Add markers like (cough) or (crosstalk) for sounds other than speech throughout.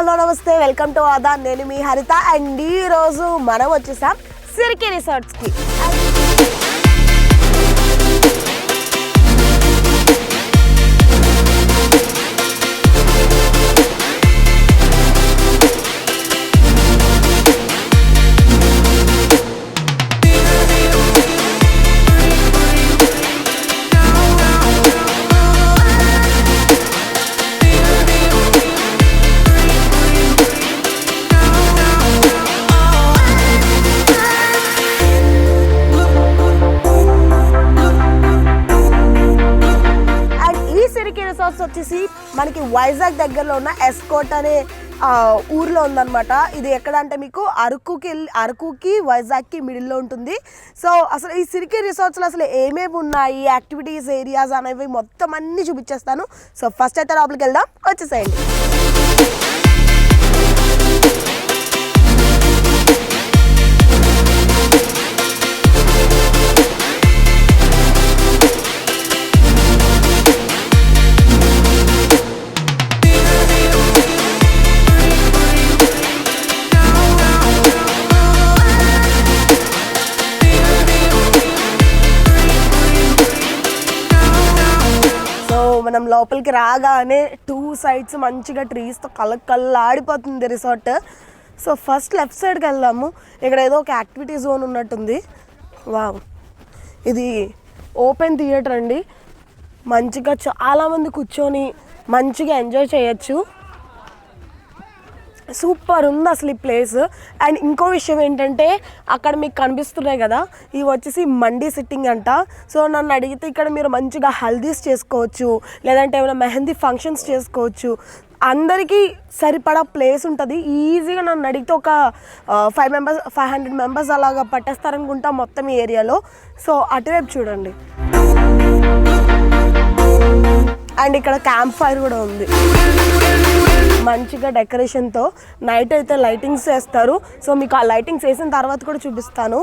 Hello నమస్తే. Welcome to ఆదా. నేను మీ హరిత. అండ్ ఈ రోజు మనం వచ్చేసాం సిరికి రిసార్ట్స్కి. వైజాగ్ దగ్గరలో ఉన్న ఎస్కోట్ అనే ఊర్లో ఉందన్నమాట. ఇది ఎక్కడ అంటే మీకు అరకుకి వెళ్ళి అరకుకి వైజాగ్కి మిడిల్లో ఉంటుంది. సో అసలు ఈ సిరికి రిసార్ట్స్లో అసలు ఏమేమి ఉన్నాయి యాక్టివిటీస్ ఏరియాస్ అనేవి మొత్తం అన్నీ చూపించేస్తాను. సో ఫస్ట్ అయితే లోపలికి వెళ్దాం వచ్చేసేయండి. మనం లోపలికి రాగానే టూ సైడ్స్ మంచిగా ట్రీస్తో కళ్ళ కళ్ళాడిపోతుంది రిసార్ట్ సో ఫస్ట్ లెఫ్ట్ సైడ్కి వెళ్దాము. ఇక్కడ ఏదో ఒక యాక్టివిటీ జోన్ ఉన్నట్టుంది. వావ్ ఇది ఓపెన్ థియేటర్ అండి. మంచిగా చాలామంది కూర్చొని మంచిగా ఎంజాయ్ చేయొచ్చు. సూపర్ ఉంది అసలు ఈ ప్లేస్. అండ్ ఇంకో విషయం ఏంటంటే అక్కడ మీకు కనిపిస్తున్నాయి కదా ఇవి వచ్చేసి మండీ సిట్టింగ్ అంట. సో నన్ను అడిగితే ఇక్కడ మీరు మంచిగా హల్దీస్ చేసుకోవచ్చు లేదంటే ఏమైనా మెహందీ ఫంక్షన్స్ చేసుకోవచ్చు. అందరికీ సరిపడా ప్లేస్ ఉంటుంది. ఈజీగా నన్ను అడిగితే ఒక five members five hundred members అలాగా పట్టేస్తారనుకుంటా మొత్తం ఈ ఏరియాలో. సో అటువైపు చూడండి. అండ్ ఇక్కడ క్యాంప్ ఫైర్ కూడా ఉంది. మంచిగా డెకరేషన్తో నైట్ అయితే లైటింగ్స్ వేస్తారు. సో మీకు ఆ లైటింగ్స్ వేసిన తర్వాత కూడా చూపిస్తాను.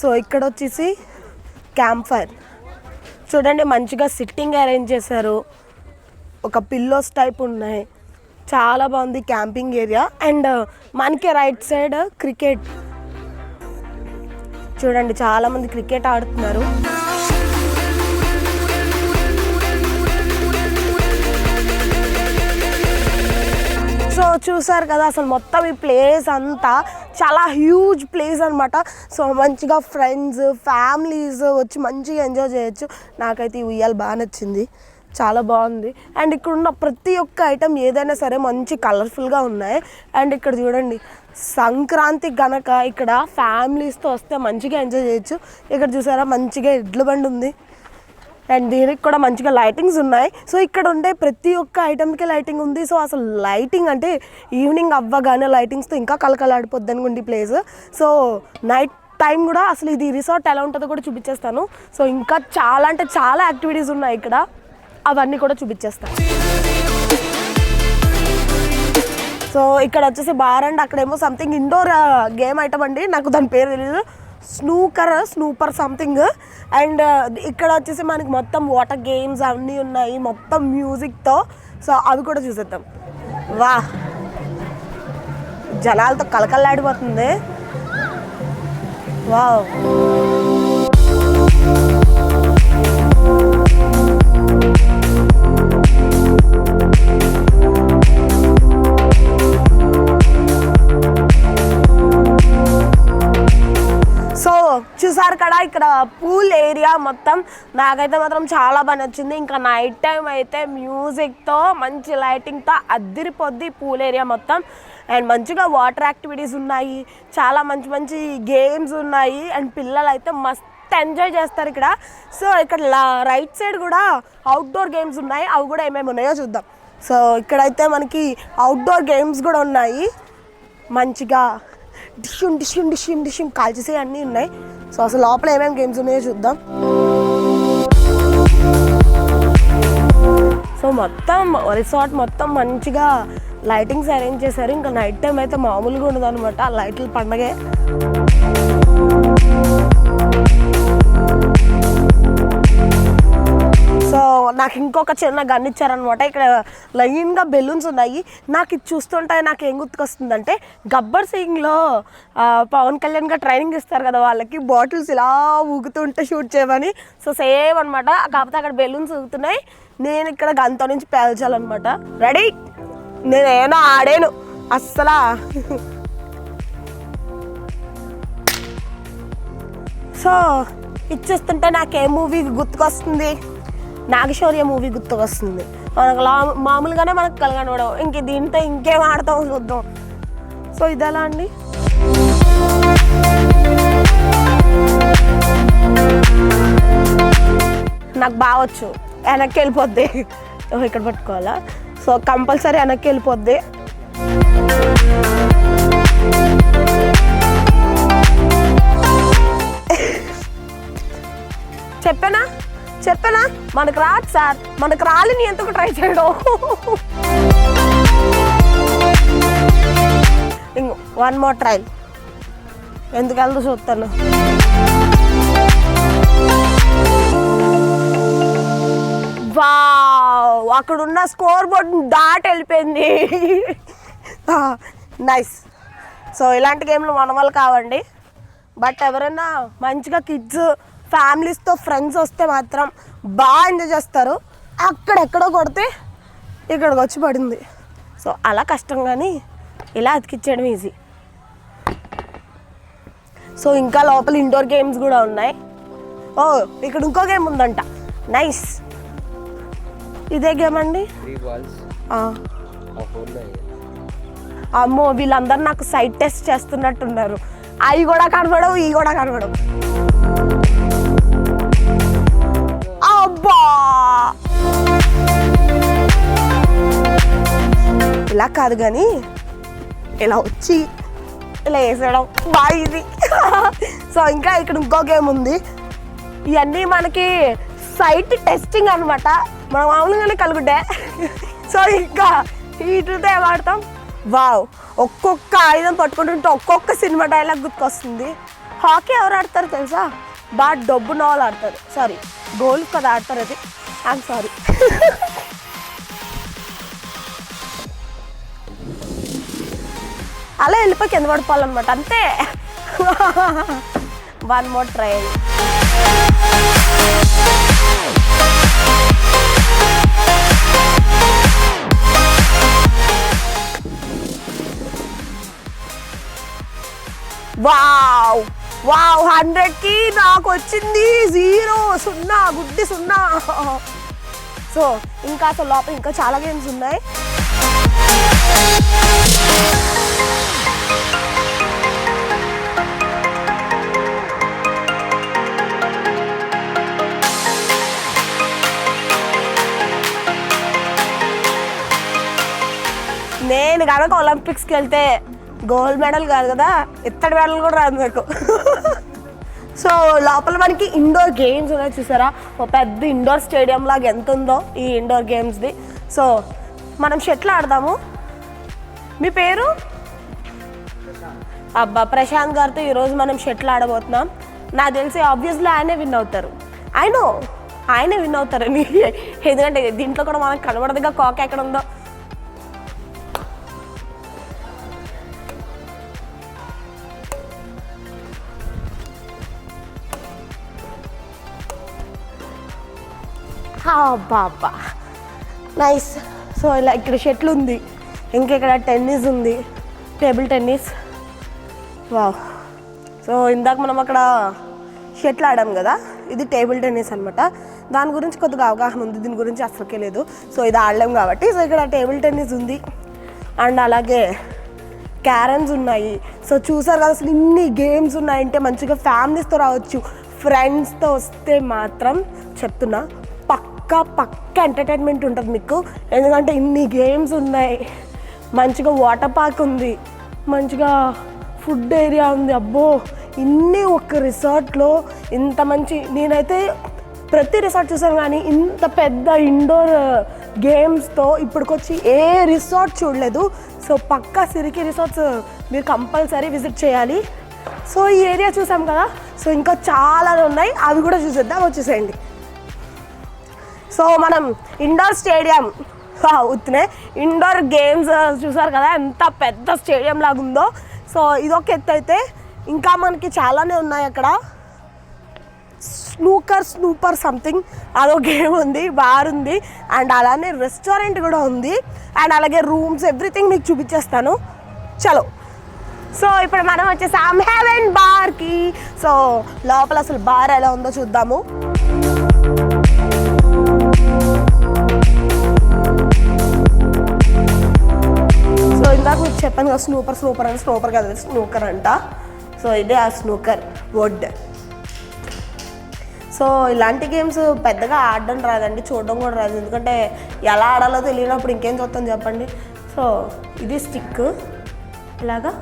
సో ఇక్కడ వచ్చేసి క్యాంప్ ఫైర్. చూడండి మంచిగా సిట్టింగ్ అరేంజ్ చేశారు. ఒక పిల్లోస్ టైప్ ఉన్నాయి. చాలా బాగుంది క్యాంపింగ్ ఏరియా. అండ్ మనకి రైట్ సైడ్ క్రికెట్. చూడండి చాలామంది క్రికెట్ ఆడుతున్నారు. చూసారు కదా అసలు మొత్తం ఈ ప్లేస్ అంతా చాలా హ్యూజ్ ప్లేస్ అనమాట సో మంచిగా ఫ్రెండ్స్ ఫ్యామిలీస్ వచ్చి మంచిగా ఎంజాయ్ చేయొచ్చు. నాకైతే ఈ ఉయ్యాలు బాగా నచ్చింది. చాలా బాగుంది. అండ్ ఇక్కడ ఉన్న ప్రతి ఒక్క ఐటెం ఏదైనా సరే మంచి కలర్ఫుల్గా ఉన్నాయి. అండ్ ఇక్కడ చూడండి సంక్రాంతి గనక ఇక్కడ ఫ్యామిలీస్తో వస్తే మంచిగా ఎంజాయ్ చేయొచ్చు. ఇక్కడ చూసారా మంచిగా ఎడ్ల బండి ఉంది. అండ్ దీనికి కూడా మంచిగా లైటింగ్స్ ఉన్నాయి. సో ఇక్కడ ఉండే ప్రతి ఒక్క ఐటమ్కి లైటింగ్ ఉంది. సో అసలు లైటింగ్ అంటే ఈవినింగ్ అవ్వగానే లైటింగ్స్తో ఇంకా కలకలాడిపోద్ది అనుకోండి ప్లేస్ సో నైట్ టైం కూడా అసలు ఇది రిసార్ట్ ఎలా ఉంటుందో కూడా చూపించేస్తాను. సో ఇంకా చాలా అంటే చాలా యాక్టివిటీస్ ఉన్నాయి ఇక్కడ. అవన్నీ కూడా చూపించేస్తాను. సో ఇక్కడ వచ్చేసి బార్ అండ్ అక్కడేమో సంథింగ్ ఇండోర్ గేమ్ ఐటమ్ అండి. నాకు దాని పేరు తెలియదు స్నూకర్ స్నూపర్ సంథింగ్ అండ్ ఇక్కడ వచ్చేసి మనకి మొత్తం వాటర్ గేమ్స్ అన్నీ ఉన్నాయి. మొత్తం మ్యూజిక్తో సో అవి కూడా చూసేద్దాం. వా! జనాలతో కలకల్లాడిపోతుంది వావ్ చూసారు కదా ఇక్కడ పూల్ ఏరియా మొత్తం. నాకైతే మాత్రం చాలా బాగా నచ్చింది. ఇంకా నైట్ టైం అయితే మ్యూజిక్తో మంచి లైటింగ్తో అద్దిరిపోద్ది పూల్ ఏరియా మొత్తం. అండ్ మంచిగా వాటర్ యాక్టివిటీస్ ఉన్నాయి. చాలా మంచి మంచి గేమ్స్ ఉన్నాయి. అండ్ పిల్లలు అయితే మస్త్ ఎంజాయ్ చేస్తారు ఇక్కడ. సో ఇక్కడ రైట్ సైడ్ కూడా అవుట్డోర్ గేమ్స్ ఉన్నాయి. అవి కూడా ఏమేమి ఉన్నాయో చూద్దాం. సో ఇక్కడైతే మనకి అవుట్డోర్ గేమ్స్ కూడా ఉన్నాయి. మంచిగా డిష్యూమ్ డిష్యూమ్ డిష్యూమ్ డిష్యూమ్ కాల్చేసే అన్నీ ఉన్నాయి. సో అసలు లోపల ఏమేమి గేమ్స్ ఉన్నాయో చూద్దాం. సో మొత్తం రిసార్ట్ మొత్తం మంచిగా లైటింగ్స్ అరేంజ్ చేశారు. ఇంకా నైట్ టైం అయితే మామూలుగా ఉండదు అనమాట ఆ లైట్ల పండగే. సో నాకు ఇంకొక చిన్న గన్ ఇచ్చారనమాట ఇక్కడ లైన్గా బెలూన్స్ ఉన్నాయి. నాకు ఇది చూస్తుంటే నాకు ఏం గుర్తుకొస్తుందంటే గబ్బర్ సింగ్లో పవన్ కళ్యాణ్గా ట్రైనింగ్ ఇస్తారు కదా వాళ్ళకి బాటిల్స్ ఇలా ఊగుతుంటే షూట్ చేయమని. సో సేమ్ అనమాట కాకపోతే అక్కడ బెలూన్స్ ఊగుతున్నాయి. నేను ఇక్కడ గన్తో నుంచి పేల్చాలన్నమాట. రెడీ నేనేమో ఆడాను. అస్సలా. సో ఇచ్చేస్తుంటే నాకు ఏ మూవీ గుర్తుకొస్తుంది? నాగశౌర్య మూవీ గుర్తుకొస్తుంది. మనకు లా మామూలుగానే మనకు కలగనవడం ఇంక దీంతో ఇంకేం ఆడతాం చూద్దాం. సో ఇదెలా అండి. నాకు బావచ్చు వెనక్కి వెళ్ళిపోద్ది. ఇక్కడ పట్టుకోవాలా? సో కంపల్సరీ వెనక్కి వెళ్ళిపోద్ది. చెప్పానా? చెప్పనా? మనకు రాదు సార్. మనకు రాలిని ఎందుకు ట్రై చేయడం? వన్ మోర్ ట్రై ఎందుకు వెళ్తూ చూస్తాను అక్కడ ఉన్న స్కోర్ బోర్డ్ దాటి వెళ్ళిపోయింది. నైస్ సో ఇలాంటి గేమ్లు మన వల్ల కావండి. బట్ ఎవరైనా మంచిగా కిడ్స్ ఫ్యామిలీస్తో ఫ్రెండ్స్ వస్తే మాత్రం బాగా ఎంజాయ్ చేస్తారు. అక్కడెక్కడో కొడితే ఇక్కడికి వచ్చి పడింది. సో అలా కష్టం కానీ ఇలా అతికిచ్చేయడం ఈజీ సో ఇంకా లోపల ఇండోర్ గేమ్స్ కూడా ఉన్నాయి. ఓ ఇక్కడ ఇంకో గేమ్ ఉందంట. నైస్ ఇదే గేమ్ అండి? అమ్మో వీళ్ళందరూ నాకు సైట్ టెస్ట్ చేస్తున్నట్టున్నారు. అవి కూడా కనబడవు ఇవి కూడా కనబడవు. ఇలా కాదు కానీ ఇలా వచ్చి ఇలా వేసేయడం బాగా ఇది సో ఇంకా ఇక్కడ ఇంకో గేమ్ ఉంది. ఇవన్నీ మనకి సైట్ టెస్టింగ్ అనమాట మనం మామూలుగానే కలుగుంటే సో (laughs) ఇంకా వీటితో ఏం ఆడతాం? వావ్ ఒక్కొక్క ఆయుధం పట్టుకుంటుంటే ఒక్కొక్క సినిమా డైలాగ్ గుర్తుకొస్తుంది. హాకీ ఎవరు ఆడతారు తెలుసా? బాగా డబ్బు నోలు ఆడతారు. సారీ గోల్ కదా ఆడతారు అది. ఐమ్ సారీ (laughs) అలా వెళ్ళిపోయి కింద పడిపోవాలన్నమాట. అంతే. One more try wow wow హండ్రెడ్కి నాకు వచ్చింది జీరో సున్నా గుడ్డి సున్నా. సో ఇంకా అసలు లోపల ఇంకా చాలా గేమ్స్ ఉన్నాయి. కనుక ఒలింపిక్స్కి వెళ్తే గోల్డ్ మెడల్ కాదు కదా ఇత్తడి మెడల్ కూడా రాదు నాకు. సో లోపల మనకి ఇండోర్ గేమ్స్ ఉన్నాయి చూసారా? ఒక పెద్ద ఇండోర్ స్టేడియం లాగా ఎంత ఉందో ఈ ఇండోర్ గేమ్స్ది సో మనం షెటిల్ ఆడదాము. మీ పేరు? అబ్బా ప్రశాంత్ గారితో ఈరోజు మనం షెటిల్ ఆడబోతున్నాం. నాకు తెలిసి ఆబ్వియస్లీ ఆయనే విన్ అవుతారు. ఆయన ఆయనే విన్ అవుతారని. ఎందుకంటే దీంట్లో కూడా మనకు కనబడదుగా కాక్ ఎక్కడ ఉందో. బాబా. నైస్ సో ఇలా ఇక్కడ షెట్లు ఉంది ఇంకా ఇక్కడ టెన్నిస్ ఉంది టేబుల్ టెన్నిస్ వావ్ సో ఇందాక మనం అక్కడ షెట్లు ఆడాం కదా? ఇది టేబుల్ టెన్నిస్ అనమాట దాని గురించి కొద్దిగా అవగాహన ఉంది. దీని గురించి అసలుకే లేదు. సో ఇది ఆడలేం కాబట్టి. సో ఇక్కడ టేబుల్ టెన్నిస్ ఉంది. అండ్ అలాగే క్యారమ్స్ ఉన్నాయి. సో చూసారు కదా అసలు ఇన్ని గేమ్స్ ఉన్నాయంటే మంచిగా ఫ్యామిలీస్తో రావచ్చు. ఫ్రెండ్స్తో వస్తే మాత్రం చెప్తున్నా. పక్కా పక్క ఎంటర్టైన్మెంట్ ఉంటుంది మీకు. ఎందుకంటే ఇన్ని గేమ్స్ ఉన్నాయి. మంచిగా వాటర్ పార్క్ ఉంది. మంచిగా ఫుడ్ ఏరియా ఉంది. అబ్బో ఇన్ని ఒక రిసార్ట్లో ఇంత మంచి నేనైతే ప్రతి రిసార్ట్ చూసాను కానీ ఇంత పెద్ద ఇండోర్ గేమ్స్తో ఇప్పటికొచ్చి ఏ రిసార్ట్ చూడలేదు. సో పక్కా సిరికి రిసార్ట్స్ మీరు కంపల్సరీ విజిట్ చేయాలి. సో ఈ ఏరియా చూసాం కదా. సో ఇంకా చాలా ఉన్నాయి. అవి కూడా చూసేద్దాం. వచ్చేసేయండి. సో మనం ఇండోర్ స్టేడియం ఉత్తినే. ఇండోర్ గేమ్స్ చూసారు కదా ఎంత పెద్ద స్టేడియం లాగా ఉందో సో ఇదొక ఎత్తు అయితే ఇంకా మనకి చాలానే ఉన్నాయి అక్కడ. స్నూకర్ స్నూపర్ సంథింగ్ అదో గేమ్ ఉంది బార్ ఉంది అండ్ అలానే రెస్టారెంట్ కూడా ఉంది అండ్ అలాగే రూమ్స్ ఎవ్రీథింగ్ మీకు చూపించేస్తాను. చలో. సో ఇప్పుడు మనం వచ్చేసాం హెవెన్ బార్కి. సో లోపల అసలు బార్ ఎలా ఉందో చూద్దాము. ఇందాక మీకు చెప్పాను కదా స్నూపర్ స్నూపర్ అని స్నూపర్ కదా స్నూకర్ అంట. సో ఇదే ఆ స్నూకర్ వుడ్ సో ఇలాంటి గేమ్స్ పెద్దగా ఆడడం రాదండి చూడడం కూడా రాదు. ఎందుకంటే ఎలా ఆడాలో తెలియనప్పుడు ఇంకేం చూస్తాం చెప్పండి. సో ఇది స్టిక్ ఇలాగా?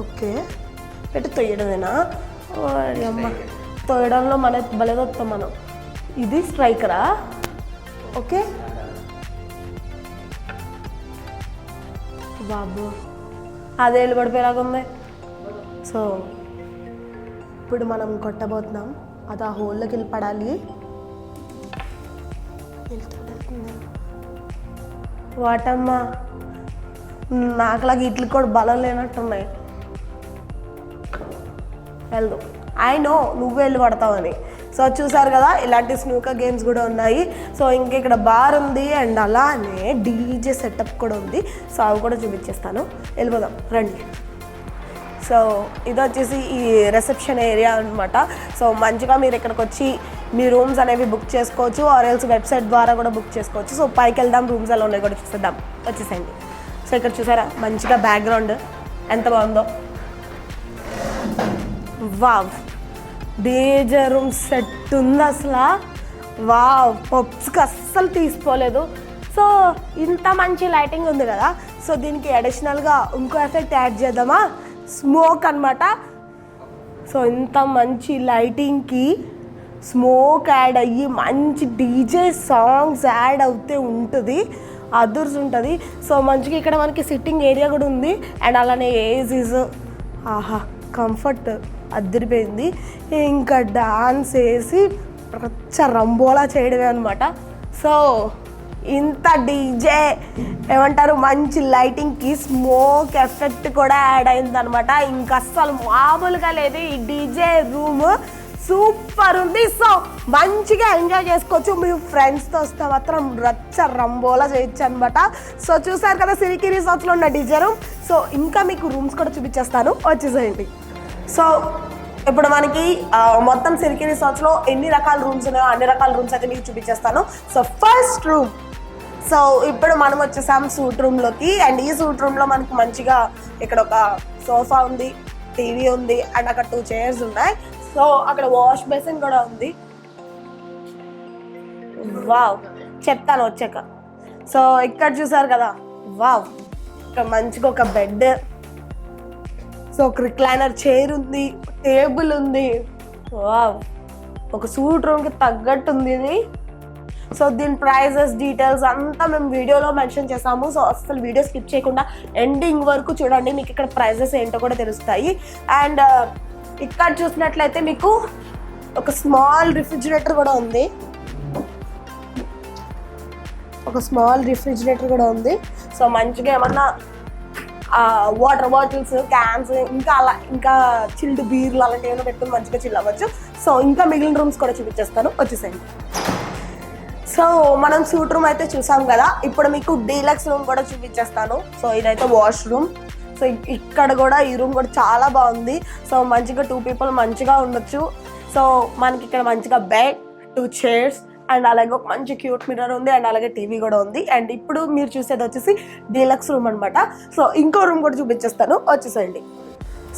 ఓకే. పెట్టి తొయ్యడమేనా? అమ్మ. తొయ్యడంలో మన బలదొత్తాం మనం. ఇది స్ట్రైకరా? ఓకే. బాబు అదే వెళ్ళిపడిపోయేలాగా ఉంది. సో ఇప్పుడు మనం కొట్టబోతున్నాం. అది ఆ హోల్లోకి వెళ్ళి పడాలి. వెళ్తుంది. వాటమ్మా నాకులాగా ఇట్లకి కూడా బలం లేనట్టున్నాయి. వెళ్దు ఐ నో నువ్వు వెళ్ళి పడతావని సో చూసారు కదా ఇలాంటి స్నూకర్ గేమ్స్ కూడా ఉన్నాయి. సో ఇంక ఇక్కడ బార్ ఉంది అండ్ అలానే డీజే సెటప్ కూడా ఉంది. సో అవి కూడా చూపించేస్తాను. వెళ్ళిపోదాం రండి. సో ఇది వచ్చేసి ఈ రిసెప్షన్ ఏరియా అనమాట సో మంచిగా మీరు ఇక్కడికి వచ్చి మీ రూమ్స్ అనేవి బుక్ చేసుకోవచ్చు ఆర్ఎల్స్ వెబ్సైట్ ద్వారా కూడా బుక్ చేసుకోవచ్చు. సో పైకి వెళ్దాం రూమ్స్ ఎలా ఉన్నాయి కూడా చూసేద్దాం. వచ్చేసేయండి. సో ఇక్కడ చూసారా మంచిగా బ్యాక్గ్రౌండ్ ఎంత బాగుందో. వావ్ డేజర్ సెట్ ఉంది అసలు. వావ్ పప్స్కి అస్సలు తీసుకోలేదు. సో ఇంత మంచి లైటింగ్ ఉంది కదా. సో దీనికి అడిషనల్గా ఇంకో ఎఫెక్ట్ యాడ్ చేద్దామా? స్మోక్ అన్నమాట. సో ఇంత మంచి లైటింగ్కి స్మోక్ యాడ్ అయ్యి మంచి డీజే సాంగ్స్ యాడ్ అవుతే ఉంటుంది. అదుర్స్ ఉంటుంది. సో మంచిగా ఇక్కడ మనకి సిట్టింగ్ ఏరియా కూడా ఉంది. అండ్ అలానే ఏసీస్. ఆహా కంఫర్ట్. అద్దరిపోయింది ఇంకా డాన్స్ వేసి రచ్చ రంబోలా చేయడమే అనమాట సో ఇంత డీజే ఏమంటారు మంచి లైటింగ్కి స్మోక్ ఎఫెక్ట్ కూడా యాడ్ అయిందనమాట ఇంకా అస్సలు మామూలుగా లేదు ఈ డీజే రూమ్ సూపర్ ఉంది. సో మంచిగా ఎంజాయ్ చేసుకోవచ్చు. మీ ఫ్రెండ్స్తో వస్తే మాత్రం రచ్చ రంబోలా చేయొచ్చు అనమాట సో చూసారు కదా సిరికి రిసార్ట్స్లో ఉన్న డీజే రూమ్ సో ఇంకా మీకు రూమ్స్ కూడా చూపించేస్తాను. వచ్చేసేయండి. సో ఇప్పుడు మనకి మొత్తం సిరికి రిసార్ట్స్లో ఎన్ని రకాల రూమ్స్ ఉన్నాయో అన్ని రకాల రూమ్స్ అయితే మీకు చూపించేస్తాను. సో ఫస్ట్ రూమ్ సో ఇప్పుడు మనం వచ్చేసాం సూట్ రూమ్లోకి అండ్ ఈ సూట్ రూమ్లో మనకి మంచిగా ఇక్కడ ఒక సోఫా ఉంది టీవీ ఉంది అండ్ అక్కడ టూ చైర్స్ ఉన్నాయి. సో అక్కడ వాష్ బేసిన్ కూడా ఉంది. వావ్ చెప్తాను వచ్చాక. సో ఇక్కడ చూసారు కదా? వావ్ ఇక్కడ మంచిగా ఒక బెడ్ సో ఒక రిక్లైనర్ చైర్ ఉంది టేబుల్ ఉంది. వావ్ ఒక సూట్ రూమ్కి తగ్గట్టు ఉంది ఇది. సో దీని ప్రైజెస్ డీటెయిల్స్ అంతా మేము వీడియోలో మెన్షన్ చేసాము. సో అసలు వీడియో స్కిప్ చేయకుండా ఎండింగ్ వరకు చూడండి మీకు ఇక్కడ ప్రైజెస్ ఏంటో కూడా తెలుస్తాయి. అండ్ uh, ఇక్కడ చూసినట్లయితే మీకు ఒక స్మాల్ రిఫ్రిజిరేటర్ కూడా ఉంది. ఒక స్మాల్ రిఫ్రిజిరేటర్ కూడా ఉంది. సో మంచిగా ఏమన్నా వాటర్ బాటిల్స్ క్యాన్స్ ఇంకా అలా ఇంకా చిల్డ్ బీర్లు అలాంటివి ఏమైనా పెట్టుకుని మంచిగా చిల్ అవ్వచ్చు. సో ఇంకా మిగిలిన రూమ్స్ కూడా చూపించేస్తాను. వచ్చేసేయండి. సో మనం సూట్ రూమ్ అయితే చూసాం కదా. ఇప్పుడు మీకు డీలక్స్ రూమ్ కూడా చూపించేస్తాను. సో ఇదైతే వాష్రూమ్ సో ఇక్కడ కూడా ఈ రూమ్ కూడా చాలా బాగుంది. సో మంచిగా టూ పీపుల్ మంచిగా ఉండొచ్చు. సో మనకి ఇక్కడ మంచిగా బెడ్ టూ చైర్స్ అండ్ అలాగే ఒక మంచి క్యూట్ మిర్రర్ ఉంది అండ్ అలాగే టీవీ కూడా ఉంది. అండ్ ఇప్పుడు మీరు చూసేది వచ్చేసి డీలక్స్ రూమ్ అనమాట సో ఇంకో రూమ్ కూడా చూపించేస్తాను. వచ్చేసేయండి.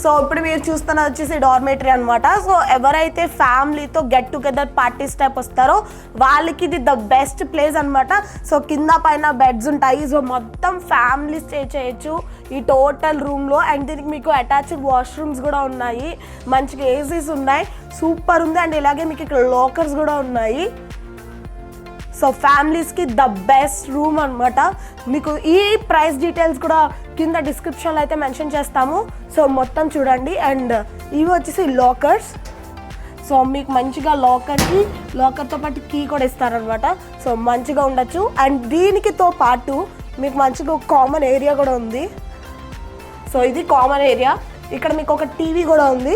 సో ఇప్పుడు మీరు చూస్తున్న వచ్చేసి డార్మేటరీ అనమాట సో ఎవరైతే ఫ్యామిలీతో గెట్ టుగెదర్ పార్టీస్ టైప్ వస్తారో వాళ్ళకి ఇది ద బెస్ట్ ప్లేస్ అనమాట సో కింద పైన బెడ్స్ ఉంటాయి. సో మొత్తం ఫ్యామిలీ స్టే చేయొచ్చు ఈ టోటల్ రూమ్లో అండ్ దీనికి మీకు అటాచ్డ్ వాష్రూమ్స్ కూడా ఉన్నాయి. మంచిగా ఏసీస్ ఉన్నాయి. సూపర్ ఉంది. అండ్ ఇలాగే మీకు ఇక్కడ లోకర్స్ కూడా ఉన్నాయి. సో ఫ్యామిలీస్కి ద బెస్ట్ రూమ్ అనమాట మీకు ఈ ప్రైస్ డీటెయిల్స్ కూడా కింద డిస్క్రిప్షన్లో అయితే మెన్షన్ చేస్తాము. సో మొత్తం చూడండి. అండ్ ఇవి వచ్చేసి లాకర్స్ సో మీకు మంచిగా లాకర్కి లాకర్తో పాటు కీ కూడా ఇస్తారనమాట సో మంచిగా ఉండొచ్చు. అండ్ దీనికితో పాటు మీకు మంచిగా ఒక కామన్ ఏరియా కూడా ఉంది. సో ఇది కామన్ ఏరియా ఇక్కడ మీకు ఒక టీవీ కూడా ఉంది.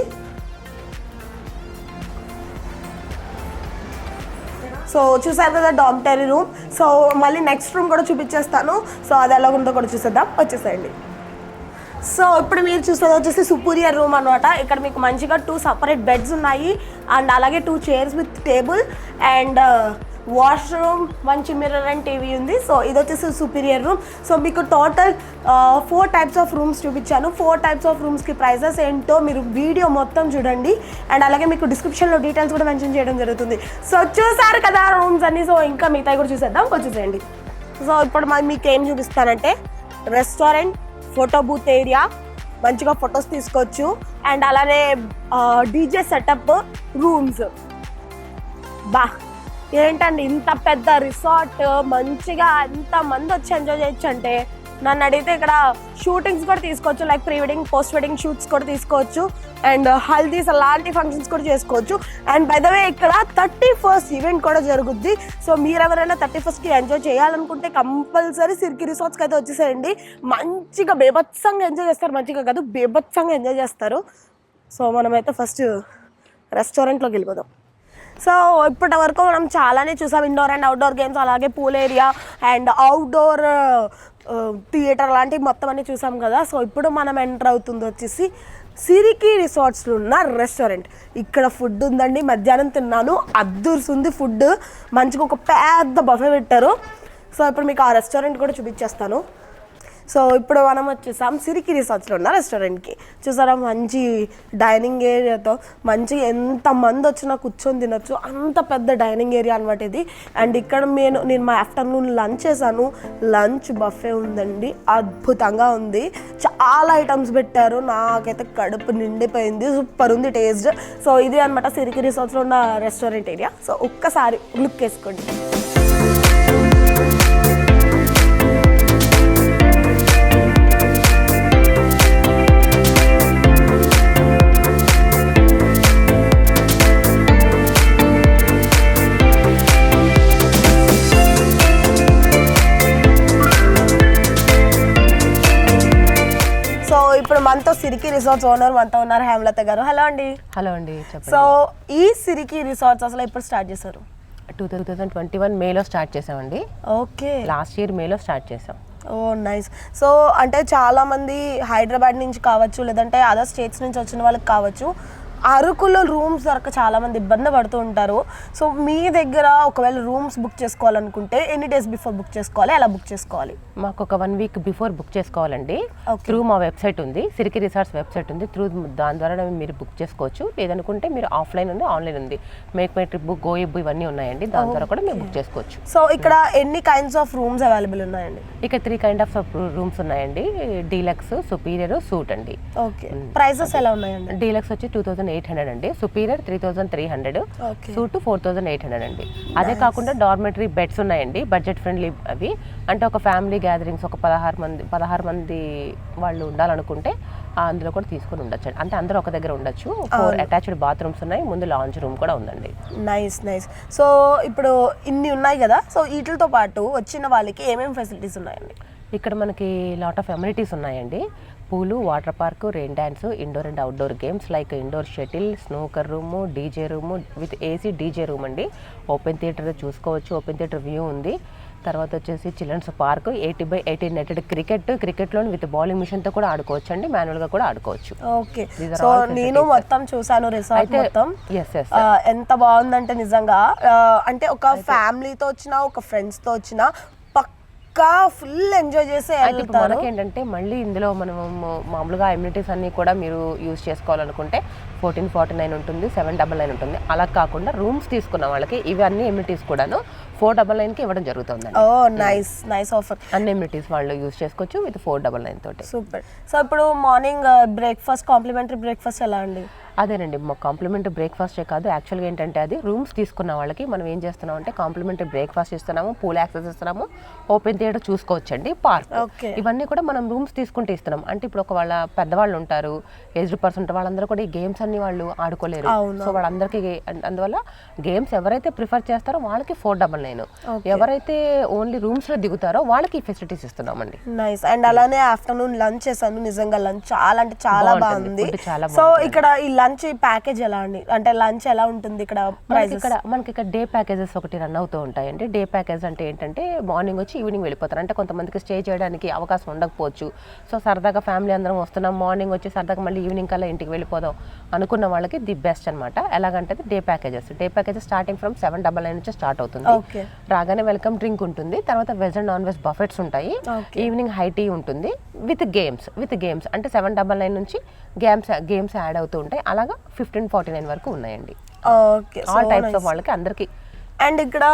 సో చూసారు కదా డామిటరీ రూమ్. సో మళ్ళీ నెక్స్ట్ రూమ్ కూడా చూపించేస్తాను. సో అది ఎలా ఉందో కూడా చూసేద్దాం. వచ్చేసేయండి. సో ఇప్పుడు మీరు చూసేది వచ్చేసి సుపీరియర్ రూమ్ అనమాట ఇక్కడ మీకు మంచిగా టూ సపరేట్ బెడ్స్ ఉన్నాయి. అండ్ అలాగే two chairs with table and washroom మంచి మిర్రర్ అండ్ టీవీ ఉంది. సో ఇది వచ్చేసి సుపీరియర్ రూమ్ సో మీకు total four types of rooms చూపించాను. ఫోర్ టైప్స్ ఆఫ్ రూమ్స్కి ప్రైజెస్ ఏంటో మీరు వీడియో మొత్తం చూడండి. అండ్ అలాగే మీకు డిస్క్రిప్షన్లో డీటెయిల్స్ కూడా మెన్షన్ చేయడం జరుగుతుంది. సో చూసారు కదా రూమ్స్ అన్ని. సో ఇంకా మిగతా కూడా చూసేద్దాం. వచ్చేసేయండి సో ఇప్పుడు మరి మీకు ఏం చూపిస్తానంటే రెస్టారెంట్ ఫోటో బూత్ ఏరియా మంచిగా ఫొటోస్ తీసుకోవచ్చు. అండ్ అలానే డీజే సెటప్ రూమ్స్ బా ఏంటండి ఇంత పెద్ద రిసార్ట్ మంచిగా ఎంత మంది వచ్చి ఎంజాయ్ చేయొచ్చు అంటే నన్ను అడిగితే ఇక్కడ షూటింగ్స్ కూడా తీసుకోవచ్చు like pre wedding post wedding shoots కూడా తీసుకోవచ్చు అండ్ హల్దీస్ అలాంటి ఫంక్షన్స్ కూడా చేసుకోవచ్చు. అండ్ బై ద వే ఇక్కడ థర్టీ ఫస్ట్ ఈవెంట్ కూడా జరుగుద్ది. సో మీరు ఎవరైనా థర్టీ ఫస్ట్కి ఎంజాయ్ చేయాలనుకుంటే కంపల్సరీ సిరికి రిసార్ట్స్కి అయితే వచ్చేసేయండి. మంచిగా బేభత్సంగా ఎంజాయ్ చేస్తారు. మంచిగా కాదు బేభత్సంగా ఎంజాయ్ చేస్తారు. సో మనమైతే ఫస్ట్ రెస్టారెంట్లోకి వెళ్ళిపోదాం. సో ఇప్పటి వరకు మనం చాలానే చూసాం ఇండోర్ అండ్ అవుట్డోర్ గేమ్స్ అలాగే pool area and outdoor theatre లాంటివి మొత్తం అన్ని చూసాం కదా. సో ఇప్పుడు మనం ఎంటర్ అవుతుంది వచ్చేసి సిరికి రిసార్ట్స్లో ఉన్న రెస్టారెంట్ ఇక్కడ ఫుడ్ ఉందండి మధ్యాహ్నం తిన్నాను అద్దూరుస్తుంది ఫుడ్ మంచిగా ఒక పెద్ద బఫే పెట్టారు. సో ఇప్పుడు మీకు ఆ రెస్టారెంట్ కూడా చూపించేస్తాను. సో ఇప్పుడు మనం వచ్చేసాం సిరికి రిసార్ట్స్లో ఉన్న రెస్టారెంట్కి. చూసారా? మంచి డైనింగ్ ఏరియాతో మంచి ఎంత మంది వచ్చినా కూర్చొని తినొచ్చు. అంత పెద్ద డైనింగ్ ఏరియా అనమాట ఇది. అండ్ ఇక్కడ నేను నేను మా ఆఫ్టర్నూన్ లంచ్ చేశాను. లంచ్ బఫే ఉందండి. అద్భుతంగా ఉంది. చాలా ఐటమ్స్ పెట్టారు. నాకైతే కడుపు నిండిపోయింది. సూపర్ ఉంది టేస్ట్. సో ఇది అనమాట సిరికి రిసార్ట్స్లో ఉన్న రెస్టారెంట్ ఏరియా. సో ఒక్కసారి లుక్ వేసుకోండి. మనతో సిరికి రిసార్ట్స్ ఓనర్ మనతో ఉన్నారు హేమలత గారు. హలో అండి. హలో అండి సో ఈ సిరికి రిసార్ట్స్ అసలు ఎప్పుడు స్టార్ట్ చేశారు? టూ థౌజండ్ ట్వంటీ వన్ మేలో స్టార్ట్ చేసామండి ఓకే. లాస్ట్ ఇయర్ మేలో స్టార్ట్ చేసాం ఓ నైస్. సో అంటే చాలా మంది హైదరాబాద్ నుంచి కావచ్చు లేదంటే అదర్ స్టేట్స్ నుంచి వచ్చిన వాళ్ళకి కావచ్చు అరకులో రూమ్స్ దొరక చాలా మంది ఇబ్బంది పడుతూ ఉంటారు. సో మీ దగ్గర ఒకవేళ రూమ్స్ బుక్ చేసుకోవాలనుకుంటే ఎన్ని డేస్ బిఫోర్ బుక్ చేసుకోవాలి? ఎలా బుక్ చేసుకోవాలి? మాకు ఒక వన్ వీక్ బిఫోర్ బుక్ చేసుకోవాలండి. త్రూ మా వెబ్సైట్ ఉంది. సిరికి రిసార్ట్స్ వెబ్సైట్ ఉంది. త్రూ దాని ద్వారా మీరు బుక్ చేసుకోవచ్చు. లేదనుకుంటే మీరు ఆఫ్లైన్ ఉంది ఆన్లైన్ ఉంది. Make my trip Goibibo ఇవన్నీ ఉన్నాయండి. దాని ద్వారా కూడా మీరు బుక్ చేసుకోవచ్చు. సో ఇక్కడ ఎన్ని కైండ్స్ ఆఫ్ రూమ్స్ అవైలబుల్ ఉన్నాయండి? ఇక త్రీ కైండ్ ఆఫ్ రూమ్స్ ఉన్నాయండి. డీలక్స్ సుపీరియర్ సూట్ అండి. ఓకే. ప్రైసెస్ ఎలా ఉన్నాయండి? డీలక్స్ వచ్చి టూ థౌసండ్ ఎయిట్ హండ్రెడ్ అండి. Superior three thousand three hundred. Suite four thousand eight hundred అండి. అదే కాకుండా డార్మెటరీ బెడ్స్ ఉన్నాయండి. బడ్జెట్ ఫ్రెండ్లీ అవి. అంటే ఒక ఫ్యామిలీ గ్యాదరింగ్స్ ఒక పదహారు మంది పదహారు మంది వాళ్ళు ఉండాలనుకుంటే అందులో కూడా తీసుకొని ఉండొచ్చు అంటే అందరూ ఒక దగ్గర ఉండొచ్చు. ఫోర్ అటాచ్డ్ బాత్రూమ్స్ ఉన్నాయి. ముందు లాంచ్ రూమ్ కూడా ఉందండి. నైస్ నైస్ సో ఇప్పుడు ఇన్ని ఉన్నాయి కదా. సో వీటితో పాటు వచ్చిన వాళ్ళకి ఏమేమి ఫెసిలిటీస్ ఉన్నాయండి? ఇక్కడ మనకి లాట్ ఆఫ్ అమ్యూనిటీస్ ఉన్నాయండి. Pool water park rain dance indoor and outdoor games like indoor shuttle snooker room DJ room with AC DJ room అండి. ఓపెన్ థియేటర్ చూసుకోవచ్చు ఓపెన్ థియేటర్ వ్యూ ఉంది. తర్వాత వచ్చేసి children's park eighty by eighty netted cricket క్రికెట్లో with bowling మిషన్తో కూడా ఆడుకోవచ్చు అండి. మాన్యువల్గా కూడా ఆడుకోవచ్చు. ఓకే సో నేను. మొత్తం చూసాను రిసార్ట్ మొత్తం. ఎంత బాగుందంటే నిజంగా అంటే ఒక ఫ్యామిలీతో వచ్చినా ఒక ఫ్రెండ్స్తో వచ్చినా పక్కా ఫుల్ ఎంజాయ్ చేసి వెళ్తారు. మనకేంటంటే మళ్ళీ ఇందులో మనం మామూలుగా ఇమ్యూనిటీస్ అన్ని కూడా మీరు యూజ్ చేసుకోవాలనుకుంటే ఫోర్టీన్ ఫార్టీ నైన్ ఉంటుంది సెవెన్ డబల్ నైన్ ఉంటుంది. అలా కాకుండా రూమ్స్ తీసుకున్న వాళ్ళకి ఇవన్నీ ఎమ్యూనిటీస్ కూడాను ఫోర్ డబల్ నైన్కి ఇవ్వడం జరుగుతుందండి. ఓ నైస్ నైస్ ఆఫర్ అన్ని ఎమ్యూనిటీస్ వాళ్ళు యూస్ చేసుకోవచ్చు విత్ ఫోర్ డబల్ నైన్ తోటి. సూపర్. సో ఇప్పుడు మార్నింగ్ బ్రేక్ఫాస్ట్ కాంప్లిమెంటరీ బ్రేక్ఫాస్ట్ ఎలా అండి? అదేనండి మా కాంప్లిమెంటరీ బ్రేక్ఫాస్టే కాదు యాక్చువల్గా ఏంటంటే అది రూమ్స్ తీసుకున్న వాళ్ళకి మనం ఏం చేస్తున్నాం అంటే కాంప్లిమెంటరీ బ్రేక్ఫాస్ట్ ఇస్తున్నాము పూల్ యాక్సెస్ ఇస్తున్నాము ఓపెన్ థియేటర్ చూసుకోవచ్చండి పార్క్. ఇవన్నీ కూడా మనం రూమ్స్ తీసుకుంటే ఇస్తున్నాం. అంటే ఇప్పుడు ఒక వాళ్ళ పెద్దవాళ్ళు ఉంటారు ఏజ్డ్ పర్సన్ వాళ్ళందరూ కూడా ఈ గేమ్స్ అన్ని వాళ్ళు ఆడుకోలేరు. సో వాళ్ళందరికీ అందువల్ల గేమ్స్ ఎవరైతే ప్రిఫర్ చేస్తారో వాళ్ళకి ఫోర్ డబల్ నైన్. ఎవరైతే ఓన్లీ రూమ్స్లో దిగుతారో వాళ్ళకి ఫెసిలిటీస్ ఇస్తున్నామండి. నైస్ అండ్ అలానే ఆఫ్టర్నూన్ లంచ్ చేశాను. నిజంగా లంచ్ చాలా అంటే చాలా. బాగుంది. సో ఇక్కడ ఈ లంచ్ ప్యాకేజ్ ఎలా అండి? అంటే లంచ్ ఎలా ఉంటుంది ఇక్కడ ఇక్కడ మనకి ఇక్కడ డే ప్యాకేజెస్ ఒకటి రన్ అవుతూ ఉంటాయండి. డే ప్యాకేజ్ అంటే ఏంటంటే మార్నింగ్ వచ్చి ఈవినింగ్ వెళ్ళిపోతారు. అంటే కొంతమందికి స్టే చేయడానికి అవకాశం ఉండకపోవచ్చు. సో సరదాగా ఫ్యామిలీ అందరం వస్తున్నాం. మార్నింగ్ వచ్చి సరదాగా మళ్ళీ ఈవినింగ్ కల్లా ఇంటికి వెళ్ళిపోదాం అనుకున్న వాళ్ళకి ది బెస్ట్ అనమాట ఎలాగంటే day packages day packages starting from seven double nine నుంచి స్టార్ట్ అవుతుంది. రాగానే వెల్కమ్ డ్రింక్ ఉంటుంది. తర్వాత veg and non veg buffets ఉంటాయి. ఈవినింగ్ హై టీ ఉంటుంది. With games with games. అంటే సెవెన్ డబల్ నైన్ నుంచి గేమ్స్ గేమ్స్ యాడ్ అవుతూ ఉంటాయి. అలాగా ఫిఫ్టీన్ ఫార్టీ నైన్ వరకు ఉన్నాయండి. ఆల్ టైప్స్ ఆఫ్ వాళ్ళకి అందరికి అండ్ ఇక్కడ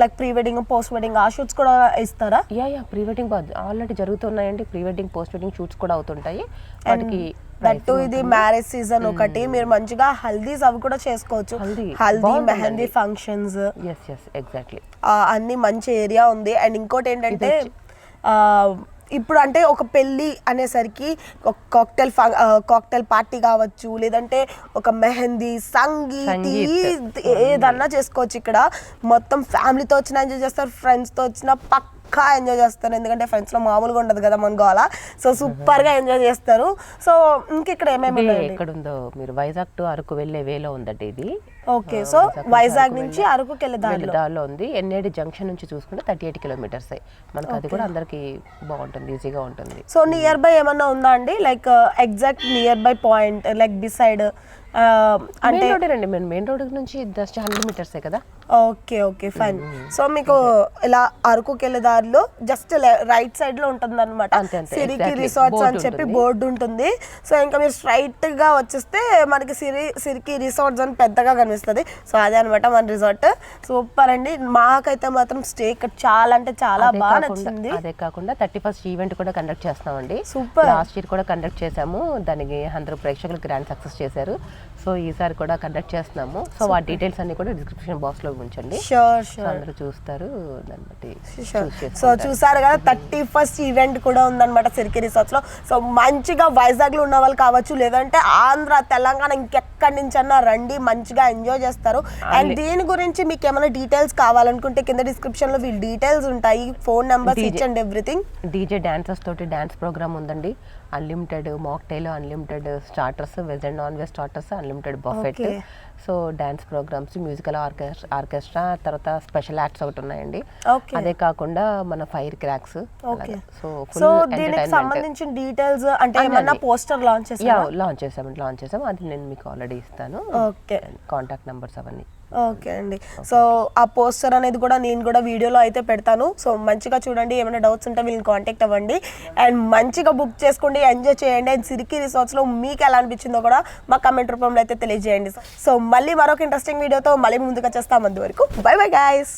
like pre wedding post wedding ఆ షూట్స్ కూడా ఇస్తారా? Yeah yeah pre wedding already జరుగుతున్నాయండి. Pre wedding post wedding shoots కూడా అవుతుంటాయి. వాటికి దట్టు ఇది మ్యారేజ్ సీజన్ ఒకటి. మీరు మంచిగా హల్దీస్ అవి కూడా చేసుకోవచ్చు. హల్దీ. మెహందీ ఫంక్షన్స్ ఎగ్జాక్ట్లీ అన్ని మంచి ఏరియా ఉంది. అండ్ ఇంకోటి ఏంటంటే ఇప్పుడు అంటే ఒక పెళ్ళి అనేసరికి ఒక కాక్టైల్ కాక్టైల్ పార్టీ కావచ్చు లేదంటే ఒక మెహందీ సంగీత్ ఏదన్నా చేసుకోవచ్చు ఇక్కడ. మొత్తం ఫ్యామిలీతో వచ్చినా ఎంజాయ్ చేస్తారు ఫ్రెండ్స్తో వచ్చినా పక్కా ఎంజాయ్ చేస్తారు. ఎందుకంటే ఫ్రెండ్స్లో మామూలుగా ఉండదు కదా మన గోల సో సూపర్గా ఎంజాయ్ చేస్తారు సో ఇంకెక్కడ ఏమేమి ఎక్కడ ఉందో మీరు వైజాగ్ టు అరకు వెళ్ళే వేలో ఉందండి ఇది. ఓకే సో వైజాగ్ నుంచి అరకుకి వెళ్ళే దారిలో. ఉంది. ఎన్ఏడి జంక్షన్ నుంచి చూసుకుంటే థర్టీ ఎయిట్ కిలోమీటర్స్ మనకు అది కూడా అందరికి బాగుంటుంది ఈజీగా ఉంటుంది. సో నియర్ బై ఏమన్నా ఉందా అండి? Like exact near by point like beside అంటే మెయిన్ రోడ్. మెయిన్ రోడ్ నుంచి జస్ట్ హండ్రెడ్ మీటర్సే కదా? Okay okay fine. సో మీకు ఇలా అరకుకి వెళ్ళే దారిలో జస్ట్ రైట్ సైడ్లో ఉంటుంది అనమాట సిరికి. రిసార్ట్స్ అని చెప్పి. బోర్డు ఉంటుంది సో ఇంకా మీరు స్ట్రైట్గా వచ్చేస్తే మనకి సిరి సిరికి రిసార్ట్స్ అని పెద్దగా కనిపిస్తుంది. సో అదే అనమాట మన రిసార్ట్. సూపర్ అండి. మాకైతే మాత్రం స్టే ఇక్కడ చాలా అంటే చాలా బాగా నచ్చింది. అదే కాకుండా థర్టీ ఫస్ట్ ఈవెంట్ కూడా కండక్ట్ చేస్తున్నామండి. Super. లాస్ట్ ఇయర్ కూడా కండక్ట్ చేసాము దానికి అందరూ ప్రేక్షకులు గ్రాండ్ సక్సెస్ చేశారు. సో ఈసారి కూడా కండక్ట్ చేస్తున్నాము. సో ఆ డీటెయిల్స్ అన్ని కూడా డిస్క్రిప్షన్ బాక్స్లో ఉంచండి. షూర్ షూర్ అందరూ చూస్తారు దాన్ని బట్టి సో. చూసారు కదా థర్టీ ఫస్ట్ ఈవెంట్ కూడా ఉందన్నమాట సిరికి రిసార్ట్స్లో. సో మంచిగా వైజాగ్లో ఉన్న వాళ్ళు కావచ్చు లేదంటే ఆంధ్ర తెలంగాణ ఇంకెక్కడి నుంచి అన్నా రండి మంచిగా ఎంజాయ్ చేస్తారు. అండ్ దీని గురించి మీకు ఏమైనా డీటెయిల్స్ కావాలనుకుంటే కింద డిస్క్రిప్షన్లో వీళ్ళ డీటెయిల్స్ ఉంటాయి phone numbers DJ. Each and everything DJ dancers తోటి డాన్స్ ప్రోగ్రామ్ ఉందండి. Unlimited mocktail unlimited starters veg and non veg starters unlimited buffet. So dance programmes musical orchestra orchestra తర్వాత స్పెషల్ యాక్ట్స్ ఒకటి ఉన్నాయండి. అదే కాకుండా మన ఫైర్ క్రాక్స్ సో సో దీనికి సంబంధించిన డీటెయిల్స్ అంటే ఏమన్నా. పోస్టర్ లాంచ్ యా చేసారా లాంచ్ చేసామండి లాంచ్ చేసాం అది నేను మీకు ఆల్రెడీ ఇస్తాను. ఓకే కాంటాక్ట్ నెంబర్స్ అవన్నీ. ఓకే అండి. సో ఆ పోస్టర్ అనేది కూడా నేను కూడా వీడియోలో అయితే పెడతాను. సో మంచిగా చూడండి. ఏమైనా డౌట్స్ ఉంటే వీళ్ళని కాంటాక్ట్ అవ్వండి. అండ్ మంచిగా బుక్ చేసుకోండి. ఎంజాయ్ చేయండి. అండ్ సిరికి రిసార్ట్స్లో మీకు ఎలా అనిపించిందో కూడా మా కమెంట్ రూపంలో అయితే తెలియజేయండి. సో మళ్ళీ మరొక ఇంట్రెస్టింగ్ వీడియోతో మళ్ళీ ముందుకు వచ్చేస్తాం అంతవరకు. By by guys